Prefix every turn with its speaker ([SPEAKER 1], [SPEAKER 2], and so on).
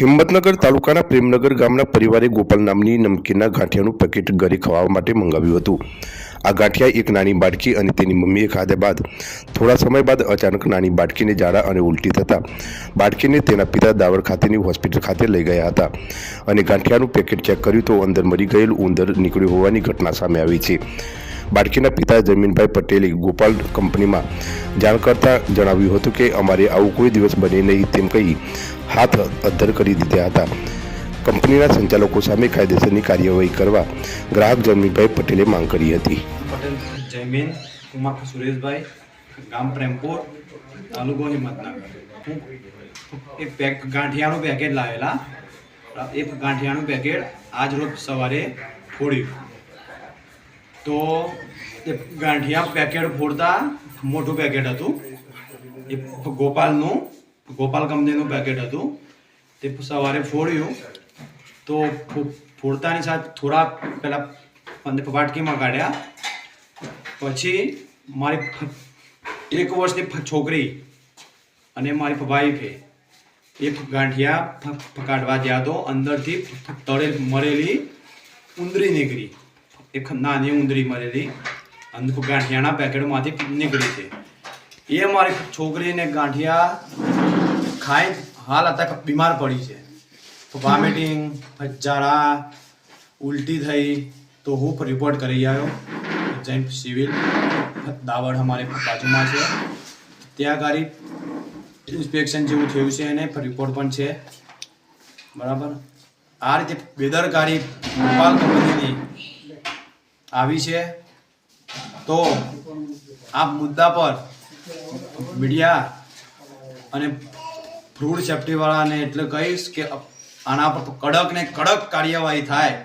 [SPEAKER 1] હિંમતનગર તાલુકાના પ્રેમનગર ગામના પરિવારે ગોપાલ નામની નમકીનના ગાંઠિયાનું પેકેટ ઘરે ખાવા માટે મંગાવ્યું હતું. આ ગાંઠિયા એક નાની બાળકી અને તેની મમ્મીએ ખાધા બાદ થોડા સમય બાદ અચાનક નાની બાળકીને ઝાડા અને ઉલટી થતાં બાળકીને તેના પિતા દાવર ખાતેની હોસ્પિટલ ખાતે લઈ ગયા હતા અને ગાંઠિયાનું પેકેટ ચેક કર્યું તો અંદર મરી ગયેલ ઉંદર નીકળ્યું હોવાની ઘટના સામે આવી છે. બાળકીના પિતા જમીનભાઈ પટેલે ગોપાલ કંપનીમાં જાણ કરતાં જણાવ્યું હતું કે અમારે આવું કોઈ દિવસ બને નહીં તેમ કહી હાથ અદ્ધર કરી દીધા હતા. કંપનીના સંચાલકો સામે કાયદેસરની કાર્યવાહી કરવા ગ્રાહક જમીનભાઈ પટેલે માંગ કરી હતી.
[SPEAKER 2] પટેલ જયમીન કુમાર સુરેશભાઈ, ગામ પ્રેમપુર, તાલુકો હિંમતનગર. હું એક ગાંઠિયાનું પેકેટ લાવેલા. એક ગાંઠિયાનું પેકેટ આજ રોજ સવારે ફોડ્યું. તો એ ગાંઠિયા પેકેટ ફોડતા મોટું પેકેટ હતું. એ ગોપાલનું ગોપાલ કંપનીનું પેકેટ હતું. તે સવારે ફોડ્યું. તો ફોડતાની સાથે થોડા પહેલાં વાટકીમાં કાઢ્યા. પછી મારી એક વર્ષની છોકરી અને મારી વાઈફે એ ગાંઠિયા ફ- ફ- કાઢવા ગયા તો અંદરથી તળે મરેલી ઉંદરી નીકળી. એક નાની ઉંદરી મરેલી. અંદર ગાંઠિયાના પેકેટમાંથી નીકળી છે. એ મારી છોકરીને ગાંઠિયા ખાઈ હાલ અત્યારે બીમાર પડી છે. તો વોમિટિંગ ઝાડા ઉલટી થઈ તો હું રિપોર્ટ કરી આવ્યો. જૈન સિવિલ દાવડ અમારે બાજુમાં છે. ત્યાં ગાડી ઇન્સ્પેક્શન જેવું થયું છે અને રિપોર્ટ પણ છે. બરાબર? આ રીતે બેદરકારી ગોપાલ કંપનીની આવી છે. તો આ મુદ્દા પર મીડિયા અને ફ્રૂડ સેફ્ટીવાળાને એટલે કહીશ કે આના પર કડક ને કડક કાર્યવાહી થાય.